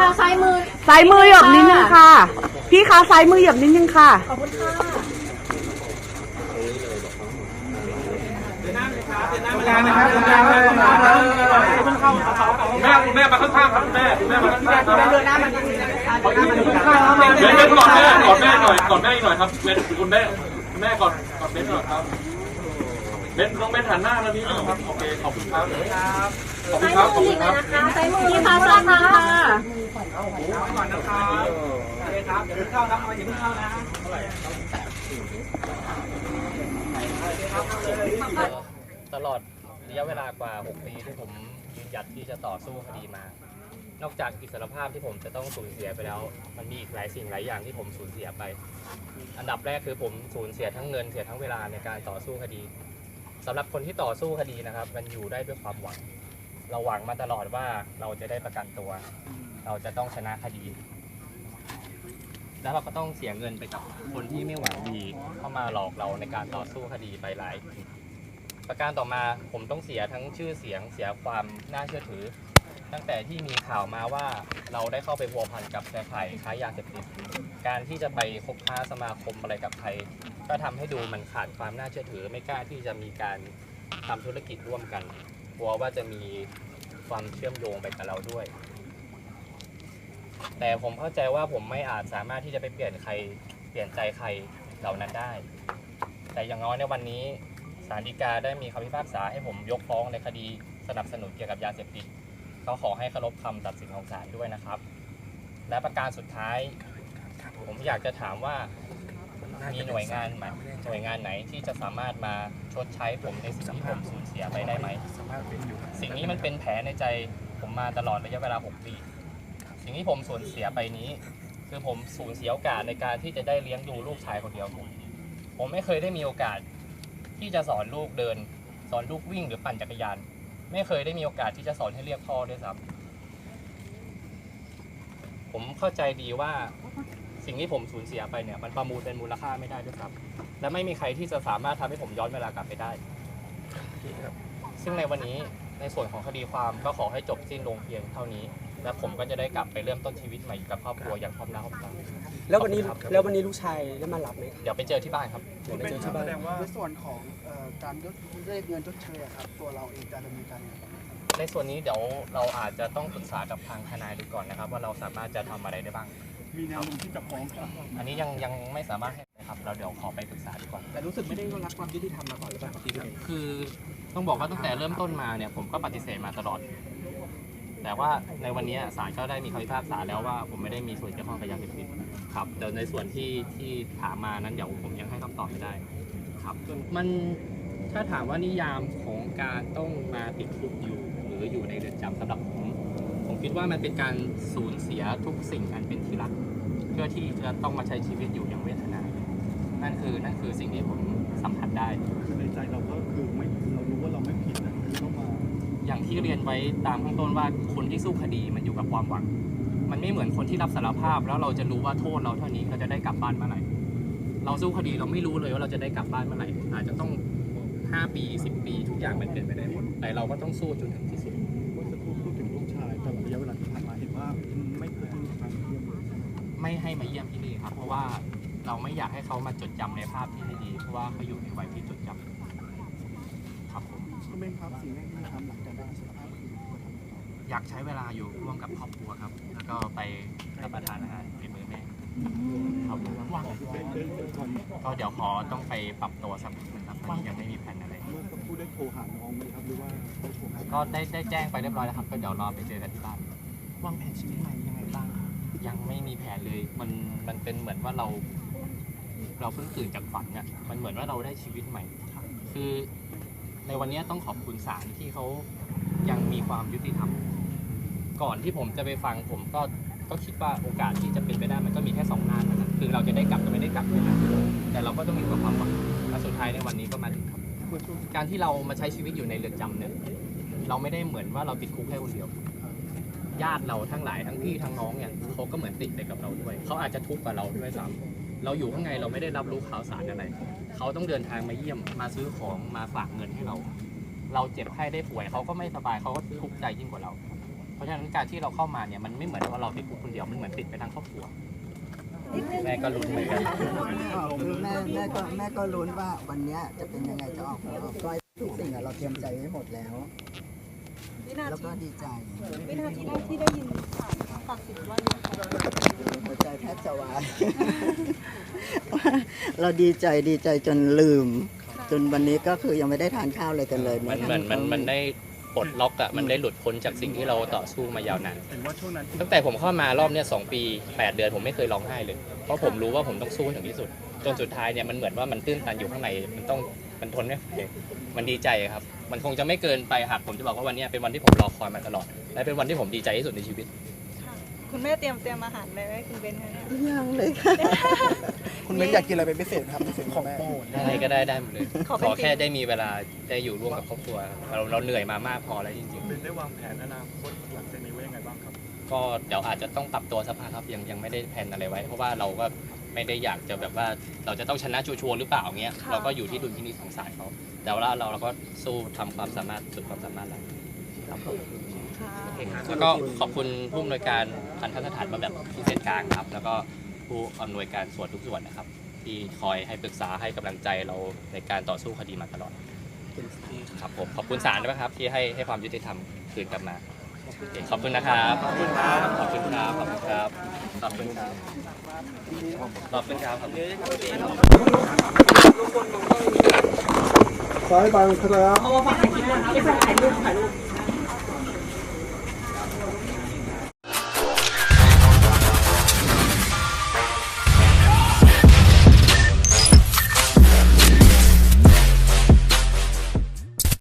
คะซ้ายมือซ้ายมือหยบนิดนึงค่ะ พี่คะซ้ายมือหยบนิดนึงค่ะ ขอบคุณค่ะงานนะครับงานนะครับงานนะครับแม่คุณแม่มาข้างๆครับคุณแม่คุณแม่มาข้างๆครับเดินหน้ามาเดินเดินก่อนแม่ก่อนแม่หน่อยก่อนแม่อีกหน่อยครับเบนคุณแม่คุณแม่ก่อนก่อนเบนหน่อยครับ เบนต้องเบนหันหน้าแล้วนี้นะครับโอเคขอบคุณครับขอบคุณซ้ายครับขอบมือคุณอีกคเลรับยนะคะซ้ายมือพี่คะซ้ายมือค่ะก่อนนะครับโอเคครับเดี๋ยวเข้าครับมาถึงเข้านะตลอดระยะเวลากว่า 6 ปีที่ผมยืนหยัดที่จะต่อสู้คดีมา นอกจากอิสรภาพที่ผมจะต้องสูญเสียไปแล้ว มันมีอีกหลายสิ่งหลายอย่างที่ผมสูญเสียไป อันดับแรกคือผมสูญเสียทั้งเงินเสียทั้งเวลาในการต่อสู้คดี สำหรับคนที่ต่อสู้คดีนะครับ มันอยู่ได้ด้วยความหวัง เราหวังมาตลอดว่าเราจะได้ประกันตัว เราจะต้องชนะคดี แล้วเราก็ต้องเสียเงินไปกับคนที่ไม่หวังดีเข้ามาหลอกเราในการต่อสู้คดีไปหลาย ประการต่อมาผมต้องเสียทั้งชื่อเสียงเสียความน่าเชื่อถือ ตั้งแต่ที่มีข่าวมาว่าเราได้เข้าไปพัวพันกับเครือข่ายค้ายาเสพติดการที่จะไปคบค้าสมาคมอะไรกับใคร ก็ทำให้ดูมันขาดความน่าเชื่อถือ ไม่กล้าที่จะมีการทำธุรกิจร่วมกันกลัวว่าจะมีความเชื่อมโยงไปกับเราด้วย แต่ผมเข้าใจว่าผมไม่อาจสามารถที่จะไปเปลี่ยนใครเปลี่ยนใจใครเหล่านั้นได้ แต่อย่างน้อยในวันนี้ศาลฎีกาได้มีคำพิพากษาให้ผมยกฟ้องในคดีสนับสนุนเกี่ยวกับยาเสพติด เขาขอให้เคารพคำตัดสินของศาลด้วยนะครับ และประการสุดท้าย ผมอยากจะถามว่ามีหน่วยงานไหมหน่วยงานไหนที่จะสามารถมาชดใช้ผมในสิ่งที่ผมสูญเสียไปได้ไหม สิ่งนี้มันเป็นแผลในใจผมมาตลอดระยะเวลา 6 ปี สิ่งที่ผมสูญเสียไปนี้ คือผมสูญเสียโอกาสในการที่จะได้เลี้ยงดูลูกชายคนเดียวผมผมไม่เคยได้มีโอกาสที่จะสอนลูกเดิน สอนลูกวิ่งหรือปั่นจักรยาน ไม่เคยได้มีโอกาสที่จะสอนให้เรียกพ่อด้วยซ้ำผมเข้าใจดีว่าสิ่งที่ผมสูญเสียไปเนี่ยมันประมูลเป็นมูลค่าไม่ได้ด้วยซ้ำและไม่มีใครที่จะสามารถทำให้ผมย้อนเวลากลับไปได้ ซึ่งในวันนี้ในส่วนของคดีความก็ขอให้จบสิ้นลงเพียงเท่านี้ และผมก็จะได้กลับไปเริ่มต้นชีวิตใหม่กับครอบครัวอย่างพร้อมหน้าพร้อมตา แล้ววันนี้ขอบคุณครับ แล้ววันนี้ลูกชายได้มารับไหมครับเดี๋ยวไปเจอที่บ้านครับ เดี๋ยวไปเจอที่บ้าน ในส่วนของเอ่อการยกเรียกเงินชดเชยอะครับ ตัวเราเองจะดำเนินการยังไงบ้างครับ ในส่วนนี้เดี๋ยวเราอาจจะต้องปรึกษากับทางทนายดูก่อนนะครับ ว่าเราสามารถจะทำอะไรได้บ้าง มีแนวโน้มที่จะฟ้องครับ อันนี้ยังยังไม่สามารถให้นะครับ เราเดี๋ยวขอไปปรึกษาดีกว่าแต่รู้สึกไม่ได้รับความยุติธรรมมาก่อนหรือเปล่าครับพี่เบน คือต้องบอกว่าตั้งแต่เริ่มต้นมาเนี่ยผมก็ปฏิเสธมาตลอด แต่ว่าในวันนี้ศาลก็ได้มีคำพิพากษาแล้วว่าผมไม่ได้มีส่วนเกี่ยวข้องกับยาเสพติดครับเดี๋ยวในส่วนที่ที่ถามมานั้นเดี๋ยวผมยังให้คำตอบไม่ได้ครับมันถ้าถามว่านิยามของการต้องมาติดคุกอยู่ หรืออยู่ในเรือนจำสำหรับผมผมคิดว่ามันเป็นการสูญเสียทุกสิ่งอันเป็นที่รัก เพื่อที่จะต้องมาใช้ชีวิตอยู่อย่างเวทนา นั่นคือนั่นคือสิ่งที่ผมสัมผัสได้ในใจเราก็คือไม่เรารู้ว่าเราไม่ผิดนะคือต้องมา อย่างที่เรียนไว้ตามข้างต้นว่าคนที่สู้คดีมันอยู่กับความหวัง มันไม่เหมือนคนที่รับสารภาพ แล้วเราจะรู้ว่าโทษเราเท่านี้เราจะได้กลับบ้านเมื่อไหร่เราสู้คดีเราไม่รู้เลยว่าเราจะได้กลับบ้านเมื่อไหร่อาจจะต้อง 5 ปี 10 ปีทุกอย่างมันเปลี่ยนไปได้หมดแต่เราก็ต้องสู้จนถึงที่สุดเมื่อสักครู่พูดถึงลูกชายตลอดระยะเวลาที่ผ่านมาเห็นว่าไม่เคยให้ทางเยี่ยมเลยไม่ให้มาเยี่ยมที่นี่ครับเพราะว่าเราไม่อยากให้เขามาจดจำในภาพที่ไม่ดีเพราะว่าเขาอยู่ในวัยที่จดจำ ครับผมคุณเบนครับสิ่งแรกที่ทำหลังจากได้สารภาพคืออยากใช้เวลาอยู่ร่วมกับครอบครัวครับ แล้วก็ไปรับประทานอาหารในมือแม่ครับผมก็เดี๋ยวขอต้องไปปรับตัวสักนิดนึงครับตอนนี้ยังไม่มีแผนอะไรเมื่อสักครู่ได้โทรหาน้องไหมครับหรือว่าได้โทรหาก็ได้ได้แจ้งไปเรียบร้อยแล้วครับ ก็เดี๋ยวรอไปเจอกันที่บ้านวางแผนชีวิตใหม่ยังไงบ้างยังไม่มีแผนเลยมันมันเป็นเหมือนว่าเราเราเพิ่งตื่นจากฝันเนี่ยมันเหมือนว่าเราได้ชีวิตใหม่ คือ ในวันนี้ต้องขอบคุณศาลที่เขายังมีความยุติธรรม ก่อนที่ผมจะไปฟังผมก็ก็คิดว่าโอกาสที่จะเป็นไปได้มันก็มีแค่สองทางเท่านั้นคือเราจะได้กลับกับไม่ได้กลับนะแต่เราก็ต้องมีความหวังและสุดท้ายในวันนี้ก็มาถึงครับ การที่เรามาใช้ชีวิตอยู่ในเรือนจำเนี่ยเราไม่ได้เหมือนว่าเราติดคุกแค่คนเดียว ญาติเราทั้งหลายทั้งพี่ทั้งน้องเนี่ยเขาก็เหมือนติดไปกับเราด้วย เขาอาจจะทุกข์กว่าเราด้วยซ้ำ เราอยู่ข้างในเราไม่ได้รับรู้ข่าวสารอะไร เขาต้องเดินทางมาเยี่ยมมาซื้อของมาฝากเงินให้เรา เราเจ็บไข้ได้ป่วยเขาก็ไม่สบายเขาก็ทุกข์ใจยิ่งกว่าเรา เพราะฉะนั้นการที่เราเข้ามาเนี่ยมันไม่เหมือนว่าเราติดคุกคนเดียวมันเหมือนติดไปทั้งครอบครัวแม่ก็ลุ้นเหมือนกันคือแม่แม่ก็แม่ก็ลุ้นว่าวันเนี้ยจะเป็นยังไงจะออกผลออกก้อยทุกสิ่งอะเราเตรียมใจไว้หมดแล้ว แล้วก็ดีใจวินาทีแรกที่ได้ยินข่าวตัดสินว่ายังไงหัวใจแทบจะวายเราดีใจดีใจจนลืม จนวันนี้ก็คือยังไม่ได้ทานข้าวเลยกันเลยมันเหมือนมันมันได้ปลดล็อกอะมันได้หลุดพ้นจากสิ่งที่เราต่อสู้มายาวนานตั้งแต่ผมเข้ามารอบเนี้ยสองปี8เดือนผมไม่เคยร้องไห้เลย เพราะผมรู้ว่าผมต้องสู้ให้ถึงที่สุดจนสุดท้ายเนี่ยมันเหมือนว่ามันตื้นตันอยู่ข้างในมันต้องมันทนไม่ไหวมันดีใจครับ มันคงจะไม่เกินไปหากผมจะบอกว่าวันเนี้ยเป็นวันที่ผมรอคอยมาตลอด และเป็นวันที่ผมดีใจที่สุดในชีวิต คุณแม่เตรียมเตรียมอาหารอะไรไว้ให้คุณเบนคะเนี่ยยังเลยค่ะ คุณเบนอยากกินอะไรเป็นพิเศษไหมครับในส่วนของแม่อะไรก็ได้ได้หมดเลย ขอขเป็นอแค่ได้มีเวลาได้อยู่ร่วมกับครอบครัว เราเราเหนื่อยมามากพอแล้วจริงๆ เป็นได้วางแผนอนาคตหลังจากนี้ไว้ยังไงบ้างครับ ก็เดี๋ยวอาจจะต้องปรับตัวสักพักครับยังยังไม่ได้แผนอะไรไว้ เพราะว่าเราก็ไม่ได้อยากจะแบบว่าเราจะต้องชนะชัวร์ๆหรือเปล่าเงี้ยเราก็อยู่ที่ดุลพินิจของศาลเขา แต่ว่าเราเราก็สู้ทำความสามารถสุดความสามารถเราครับผมแล้วก็ขอบคุณผู้อำนวยการทันทสถานมาแบบพิเศษกลางครับ แล้วก็ผู้อำนวยการส่วนทุกส่วนนะครับ ที่คอยให้ปรึกษาให้กำลังใจเราในการต่อสู้คดีมาตลอดครับผมขอบคุณศาลด้วยครับ ที่ให้ให้ความยุติธรรมคืนกลับมาโอเคขอบคุณนะครับขอบคุณครับขอบคุณครับขอบคุณครับขอบคุณครับขอบคุณครับขอบคุณครับ ซ้ายบางครับ เอามาฝากถ่ายคลิปนะครับถ่ายรูปถ่ายรูป